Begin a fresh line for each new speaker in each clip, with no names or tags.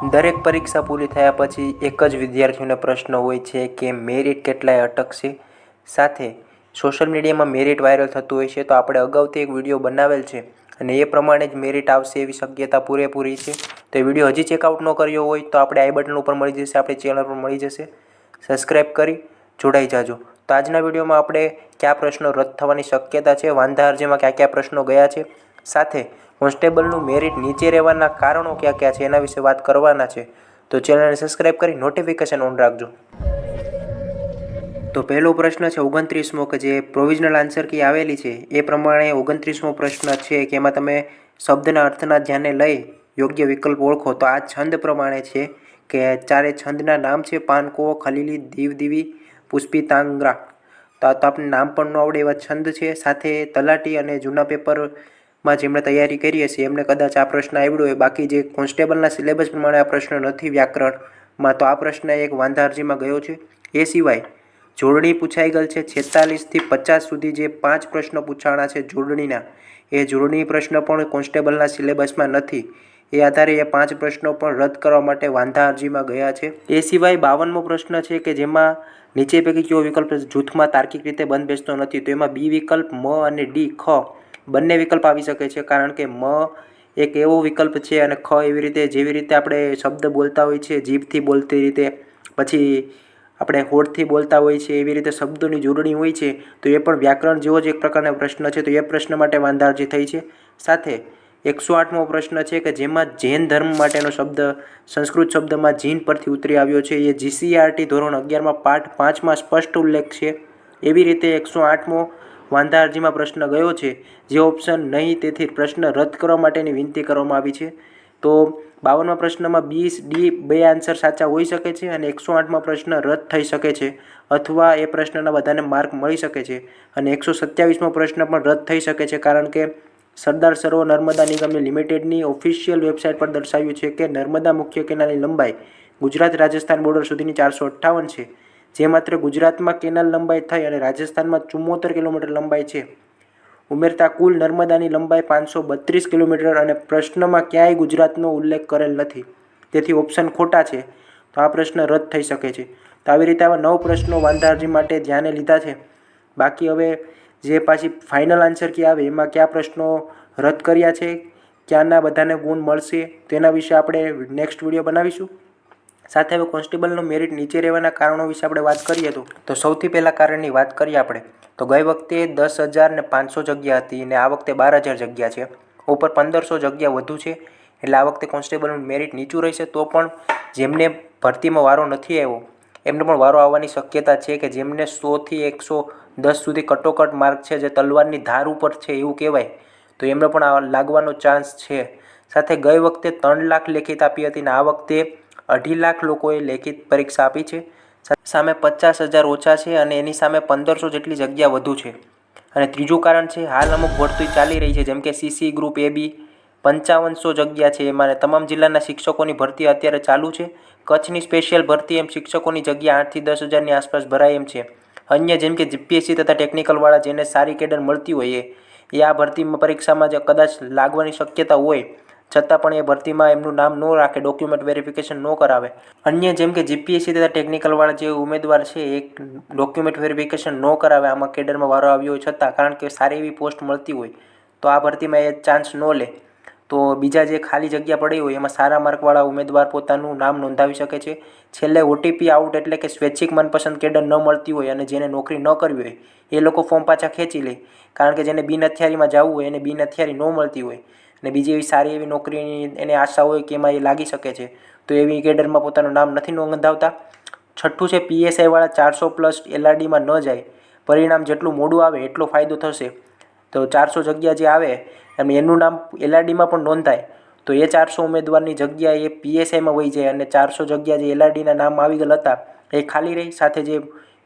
દરેક પરીક્ષા પૂરી થયા પછી એક જ વિદ્યાર્થીઓને પ્રશ્ન હોય છે કે મેરિટ કેટલાય અટકશે સાથે સોશિયલ મીડિયામાં મેરિટ વાયરલ થતું હોય છે તો આપણે અગાઉથી એક વીડિયો બનાવેલ છે અને એ પ્રમાણે જ મેરિટ આવશે એવી શક્યતા પૂરેપૂરી છે. તો એ વીડિયો હજી ચેકઆઉટ ન કર્યો હોય તો આપણે આઈ બટન ઉપર મળી જશે, આપણી ચેનલ પર મળી જશે. સબસ્ક્રાઈબ કરી, જોડાઈ જાજો. તો આજના વિડીયોમાં આપણે કયા પ્રશ્નો રદ થવાની શક્યતા છે? વાંધા અરજીમાં કયા કયા પ્રશ્નો ગયા છે? સાથે કોન્સ્ટેબલનું મેરિટ નીચે રહેવાના કારણો કયા કયા છે એના વિશે વાત કરવાના છે. તો ચેનલને સબસ્ક્રાઈબ કરી નોટિફિકેશન ઓન રાખજો. તો પહેલો પ્રશ્ન છે ઓગણત્રીસમો કે જે પ્રોવિઝનલ આન્સર કી આવેલી છે, એ પ્રમાણે ઓગણત્રીસમો પ્રશ્ન છે કે એમાં તમે શબ્દના અર્થના ધ્યાને લઈ યોગ્ય વિકલ્પ ઓળખો. તો આ છંદ પ્રમાણે છે કે ચારે છંદના નામ છે, પાનકો, ખલીલી, દીવદીવી, પુષ્પિતાંગ્રા. તો આ તો આપણને નામ પણ ન આવડે એવા છંદ છે. સાથે તલાટી અને જૂના પેપરમાં જેમણે તૈયારી કરી હશે. એમને કદાચ આ પ્રશ્ન આવડ્યો હોય. બાકી જે કોન્સ્ટેબલના સિલેબસ પ્રમાણે આ પ્રશ્ન નથી વ્યાકરણમાં, તો આ પ્રશ્ન એક વાંધા અરજીમાં ગયો છે. એ સિવાય, જોડણી પૂછાઈ ગયેલ છે છેતાલીસથી પચાસ સુધી જે પાંચ પ્રશ્નો પૂછાણા છે જોડણીના, એ જોડણી પ્રશ્ન પણ કોન્સ્ટેબલના સિલેબસમાં નથી. એ આધારે એ પાંચ પ્રશ્નો પણ રદ કરવા માટે વાંધા અરજીમાં ગયા છે. એ સિવાય બાવનમો પ્રશ્ન છે કે જેમાં નીચે પૈકી કયો વિકલ્પ જૂથમાં તાર્કિક રીતે બંધ બેસતો નથી, તો એમાં બી વિકલ્પ મ અને ડી ખ બંને વિકલ્પ આવી શકે છે, કારણ કે મ એક એવો વિકલ્પ છે અને ખ એવી રીતે, જેવી રીતે આપણે શબ્દ બોલતા હોય છે, જીભથી બોલતી રીતે, પછી આપણે હોઠથી બોલતા હોઈએ છીએ એવી રીતે શબ્દોની જોડણી હોય છે, તો એ પણ વ્યાકરણ જેવો જ એક પ્રકારનો પ્રશ્ન છે, તો એ પ્રશ્ન માટે વાંધારજી થઈ છે. સાથે એકસો આઠમો પ્રશ્ન છે કે જેમાં જૈન ધર્મ માટેનો શબ્દ, સંસ્કૃત શબ્દમાં જીન પરથી ઉતરી આવ્યો છે, એ જીસીઆરટી ધોરણ અગિયારમાં પાઠ પાંચમાં સ્પષ્ટ ઉલ્લેખ છે. એવી રીતે એકસો આઠમો વાંધા અરજીમાં પ્રશ્ન ગયો છે. જે ઓપ્શન નહીં તેથી પ્રશ્ન રદ કરવા માટેની વિનંતી કરવામાં આવી છે. તો બાવનમાં પ્રશ્નમાં બી ડી બે આન્સર સાચા હોઈ શકે છે અને એકસો આઠમાં પ્રશ્ન રદ થઈ શકે છે અથવા એ પ્રશ્નના બધાને માર્ક મળી શકે છે. અને એકસો સત્યાવીસમાં પ્રશ્ન પણ રદ થઈ શકે છે કારણ કે સરદાર સરોવર નર્મદા નિગમની લિમિટેડની ઓફિશિયલ વેબસાઇટ પર દર્શાવ્યું છે કે નર્મદા મુખ્ય કેનાલની લંબાઈ ગુજરાત રાજસ્થાન બોર્ડર સુધીની ચારસો અઠ્ઠાવન છે. જે માત્ર ગુજરાતમાં કેનાલ લંબાઈ થઈ અને રાજસ્થાનમાં ચુમ્મોતેર કિલોમીટર લંબાઈ છે. ઉમેરતા કુલ નર્મદાની લંબાઈ પાંચસો બત્રીસ કિલોમીટર અને પ્રશ્નમાં ક્યાંય ગુજરાતનો ઉલ્લેખ કરેલ નથી. તેથી ઓપ્શન ખોટા છે. તો આ પ્રશ્ન રદ થઈ શકે છે. તો આવી રીતે આવા નવ પ્રશ્નો વાંધારજી માટે ધ્યાને લીધા છે. બાકી હવે જે પાછી ફાઇનલ આન્સર કે આવે, એમાં કયા પ્રશ્નો રદ કર્યા છે, ક્યાંના બધાને ગુણ મળશે, તેના વિશે આપણે નેક્સ્ટ વીડિયો બનાવીશું. સાથે હવે કોન્સ્ટેબલનું મેરિટ નીચે રહેવાના કારણો વિશે આપણે વાત કરીએ તો તો સૌથી પહેલાં કારણની વાત કરીએ આપણે, તો ગઈ વખતે દસ હજાર ને પાંચસો જગ્યા હતી અને આ વખતે બાર હજાર જગ્યા છે. ઉપર પંદરસો જગ્યા વધુ છે, એટલે આ વખતે કોન્સ્ટેબલનું મેરિટ નીચું રહેશે તો પણ જેમને ભરતીમાં વારો નથી આવ્યો, એમને પણ વારો આવવાની શક્યતા છે કે જેમને સોથી એકસો દસ સુધી કટોકટ માર્ક છે, જે તલવારની ધાર ઉપર છે એવું કહેવાય, તો એમને પણ લાગવાનો ચાન્સ છે. સાથે ગઈ વખતે ત્રણ લાખ લેખિત આપી હતી ને આ વખતે અઢી લાખ લોકોએ લેખિત પરીક્ષા આપી છે. સામે પચાસ હજાર ઓછા છે અને એની સામે પંદરસો જેટલી જગ્યા વધુ છે. અને ત્રીજું કારણ છે, હાલ અમુક ભરતી ચાલી રહી છે, જેમ કે સીસી ગ્રુપ એ બી પંચાવનસો જગ્યા છે. એમાં તમામ જિલ્લાના શિક્ષકોની ભરતી અત્યારે ચાલુ છે. કચ્છની સ્પેશિયલ ભરતી એમ શિક્ષકોની જગ્યા આઠથી દસ હજારની આસપાસ ભરાય એમ છે. અન્ય જેમ કે જીપીએસસી તથા ટેકનિકલવાળા જેને સારી કેડર મળતી હોય એ આ ભરતી પરીક્ષામાં જે કદાચ લાગવાની શક્યતા હોય. છતાં પણ એ ભરતીમાં એમનું નામ ન રાખે ડોક્યુમેન્ટ વેરિફિકેશન ન કરાવે. અન્ય જેમ કે જીપીએસસી તથા ટેકનિકલવાળા જે ઉમેદવાર છે, એ ડોક્યુમેન્ટ વેરિફિકેશન ન કરાવે, આમાં કેડરમાં વારો આવ્યો હોય છતાં, કારણ કે સારી એવી પોસ્ટ મળતી હોય, તો આ ભરતીમાં એ ચાન્સ ન લે. તો બીજા જે ખાલી જગ્યા પડી હોય, એમાં સારા માર્કવાળા ઉમેદવાર પોતાનું નામ નોંધાવી શકે છે. છેલ્લે ઓટીપી આઉટ એટલે કે સ્વૈચ્છિક મનપસંદ કેડર ન મળતી હોય અને જેને નોકરી ન કરવી હોય, એ લોકો ફોર્મ પાછા ખેંચી લે. કારણ કે જેને બિન હથિયારીમાં જવું હોય, એને બિન હથિયારી ન મળતી હોય. અને બીજી એવી સારી એવી નોકરીની એને આશા હોય કે એમાં એ લાગી શકે છે, તો એવી કેડરમાં પોતાનું નામ નથી નોંધાવતા. છઠ્ઠું છે પીએસઆઈવાળા ચારસો પ્લસ એલઆરડીમાં ન જાય. પરિણામ જેટલું મોડું આવે એટલો ફાયદો થશે. તો ચારસો જગ્યા જે આવે એમ એનું નામ એલઆરડીમાં પણ નોંધાય, તો એ ચારસો ઉમેદવારની જગ્યા એ પીએસઆઈમાં વહી જાય અને ચારસો જગ્યા જે એલઆરડીના નામ આવી ગયેલા હતા, એ ખાલી રહી. સાથે જે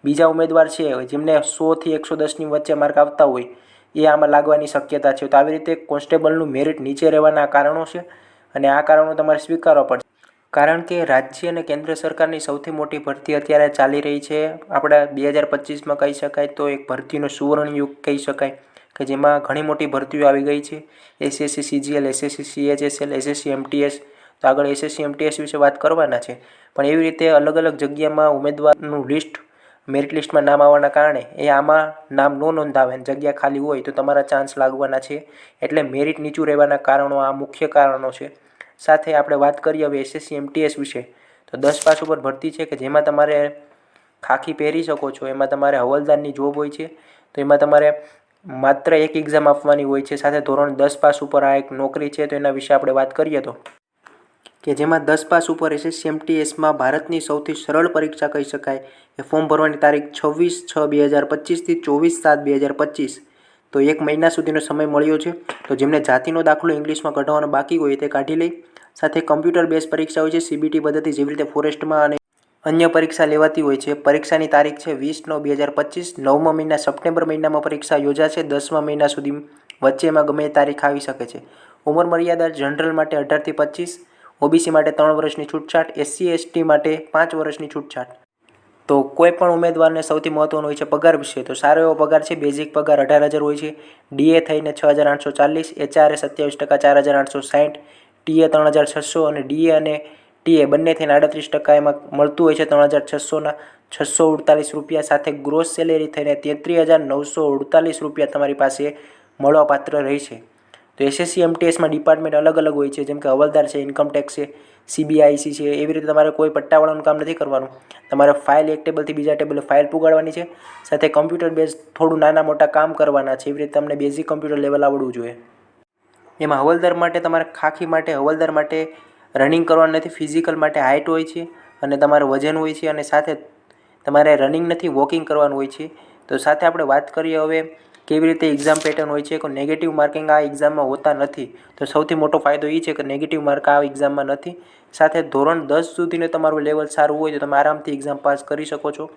બીજા ઉમેદવાર છે, જેમને સોથી એકસો દસની વચ્ચે માર્ક આવતા હોય એ આમાં લાગવાની શક્યતા છે. તો આવી રીતે કોન્સ્ટેબલનું મેરિટ નીચે રહેવાના કારણો છે અને આ કારણો તમારે સ્વીકારવા પડશે. કારણ કે રાજ્ય અને કેન્દ્ર સરકારની સૌથી મોટી ભરતી અત્યારે ચાલી રહી છે. આપણા બે હજાર પચીસમાં કહી શકાય તો એક ભરતીનો સુવર્ણ યુગ કહી શકાય કે જેમાં ઘણી મોટી ભરતીઓ આવી ગઈ છે. SSC, CGL, SSC, CHSL, SSC, MTS. તો આગળ એસએસસી, એમટીએસ વિશે વાત કરવાના છે. પણ એવી રીતે અલગ અલગ જગ્યામાં ઉમેદવારનું લિસ્ટ મેરિટ લિસ્ટમાં નામ આવવાના કારણે એ આમાં નામ ન નોંધાવે અને જગ્યા ખાલી હોય તો તમારા ચાન્સ લાગવાના છે. એટલે મેરિટ નીચું રહેવાના કારણો આ મુખ્ય કારણો છે. સાથે આપણે વાત કરીએ હવે એસએસસી એમટીએસ વિશે. તો દસ પાસ ઉપર ભરતી છે કે જેમાં તમારે ખાખી પહેરી શકો છો, એમાં તમારે હવલદારની જોબ હોય છે, તો એમાં તમારે માત્ર એક એક્ઝામ આપવાની હોય છે. સાથે ધોરણ દસ પાસ ઉપર આ એક નોકરી છે, તો એના વિશે આપણે વાત કરીએ તો કે જેમાં દસ પાસ ઉપર એસએસસી એમટીએસમાં ભારતની સૌથી સરળ પરીક્ષા કહી શકાય. એ ફોર્મ ભરવાની તારીખ છવ્વીસ છ બે હજાર પચીસથી ચોવીસ સાત બે હજાર પચીસ. તો એક મહિના સુધીનો સમય મળ્યો છે. તો જેમને જાતિનો દાખલો ઇંગ્લિશમાં કઢાવવાનો બાકી હોય તે કાઢી લઈ સાથે કમ્પ્યુટર બેઝ પરીક્ષા હોય છે, સીબીટી પદ્ધતિ જેવી રીતે ફોરેસ્ટમાં અને અન્ય પરીક્ષા લેવાતી હોય છે. પરીક્ષાની તારીખ છે વીસ નવ બે હજાર પચીસ. નવમા મહિના સપ્ટેમ્બર મહિનામાં પરીક્ષા યોજાશે. દસમા મહિના સુધી વચ્ચેમાં ગમે તારીખ આવી શકે છે. ઉંમર મર્યાદા જનરલ માટે અઢારથી પચીસ. ઓબીસી માટે ત્રણ વર્ષની છૂટછાટ, એસસી, એસટી માટે પાંચ વર્ષની છૂટછાટ. તો કોઈ પણ ઉમેદવારને સૌથી મહત્ત્વનું હોય છે પગાર વિશે. તો સારો એવો પગાર છે બેઝિક પગાર અઢાર હજાર હોય છે. ડીએ થઈને છ હજાર આઠસો ચાલીસ એચઆરએ સત્યાવીસ ટકા, ચાર હજાર આઠસો સાઠ ટીએ ત્રણ હજાર છસો અને ડીએ અને ટીએ બંને થઈને આડત્રીસ ટકા એમાં મળતું હોય છે ત્રણ હજાર છસોના છસો અડતાલીસ રૂપિયા. સાથે ગ્રોસ સેલેરી થઈને તેત્રીસ હજાર નવસો અડતાલીસ રૂપિયા તમારી પાસે મળવાપાત્ર રહેશે તો એસએસસી એમટીએસમાં ડિપાર્ટમેન્ટ અલગ અલગ હોય છે, જેમ કે હવલદાર છે ઇન્કમ ટેક્સ છે સીબીઆઈસી છે, એવી રીતે તમારે કોઈ પટ્ટાવાળાનું કામ નથી કરવાનું. તમારે ફાઇલ એક ટેબલથી બીજા ટેબલે ફાઇલ પુગાડવાની છે, સાથે કમ્પ્યુટર બેઝ થોડું નાના મોટા કામ કરવાના છે, એવી રીતે તમને બેઝિક કમ્પ્યુટર લેવલ આવડવું જોઈએ. એમાં હવલદાર માટે તમારે ખાખી માટે, હવલદાર માટે રનિંગ કરવાનું નથી ફિઝિકલ માટે હાઇટ હોય છે, અને તમારે વજન હોય છે, અને સાથે તમારે રનિંગ નથી વોકિંગ કરવાનું હોય છે. તો સાથે આપણે વાત કરીએ હવે કેવી રીતે એક્ઝામ પેટર્ન હોય છે કે નેગેટિવ માર્કિંગ આ એક્ઝામમાં હોતા નથી? તો સૌથી મોટો ફાયદો એ છે કે નેગેટિવ માર્ક આ એક્ઝામમાં નથી. સાથે ધોરણ દસ સુધીનું તમારું લેવલ સારું હોય તો તમે આરામથી એક્ઝામ પાસ કરી શકો છો.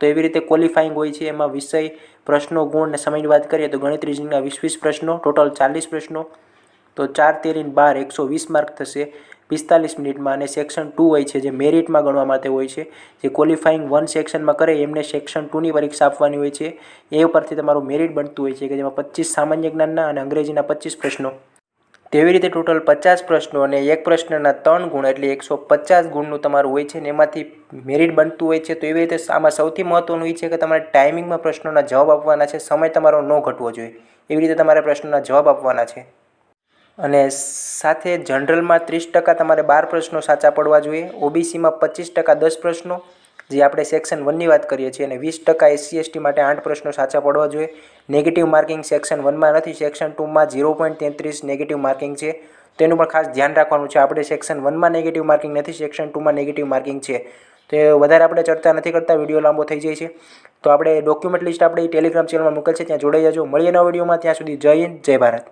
તો એવી રીતે ક્વોલિફાઈંગ હોય છે, એમાં વિષય, પ્રશ્નો, ગુણ અને સમયની વાત કરીએ તો ગણિત રીઝનિંગના વીસ વીસ પ્રશ્નો ટોટલ ચાલીસ પ્રશ્નો. તો ચાર તેરીન બાર, એકસો વીસ માર્ક થશે. પિસ્તાલીસ મિનિટમાં અને સેક્શન ટુ હોય છે, જે મેરિટમાં ગણવા માટે હોય છે, જે ક્વોલિફાઈંગ વન સેક્શનમાં કરે, એમને સેક્શન ટુની પરીક્ષા આપવાની હોય છે. એ ઉપરથી તમારું મેરિટ બનતું હોય છે કે જેમાં પચીસ સામાન્ય જ્ઞાનના અને અંગ્રેજીના પચીસ પ્રશ્નો. તેવી રીતે ટોટલ પચાસ પ્રશ્નો અને એક પ્રશ્નના ત્રણ ગુણ એટલે એકસો પચાસ ગુણનું તમારું હોય છે ને એમાંથી મેરિટ બનતું હોય છે, તો એવી રીતે આમાં સૌથી મહત્ત્વનું એ છે કે તમારે ટાઈમિંગમાં પ્રશ્નોના જવાબ આપવાના છે, સમય તમારો ન ઘટવો જોઈએ. એવી રીતે તમારે પ્રશ્નોના જવાબ આપવાના છે. અને સાથે જનરલમાં ત્રીસ ટકા તમારે બાર પ્રશ્નો સાચા પડવા જોઈએ. ઓબીસીમાં પચીસ ટકા દસ પ્રશ્નો, જે આપણે સેક્શન વનની વાત કરીએ છીએ, અને વીસ ટકા એસસી એસટી માટે આઠ પ્રશ્નો સાચા પડવા જોઈએ. નેગેટિવ માર્કિંગ સેક્શન વનમાં નથી. સેક્શન ટુમાં ઝીરો પોઈન્ટ તેત્રીસ નેગેટિવ માર્કિંગ છે. તેનું પણ ખાસ ધ્યાન રાખવાનું છે. આપણે સેક્શન વનમાં નેગેટિવ માર્કિંગ નથી. સેક્શન ટુમાં નેગેટિવ માર્કિંગ છે. તો એ વધારે આપણે ચર્ચા નથી કરતા. વીડિયો લાંબો થઈ જાય છે. તો આપણે ડોક્યુમેન્ટ લિસ્ટ આપણે ટેલિગ્રામ ચેનલમાં મૂકેલ છે. ત્યાં જોડાઈ જજો. મળીએ નવા વિડીયોમાં. ત્યાં સુધી જય હિન્દ, જય ભારત.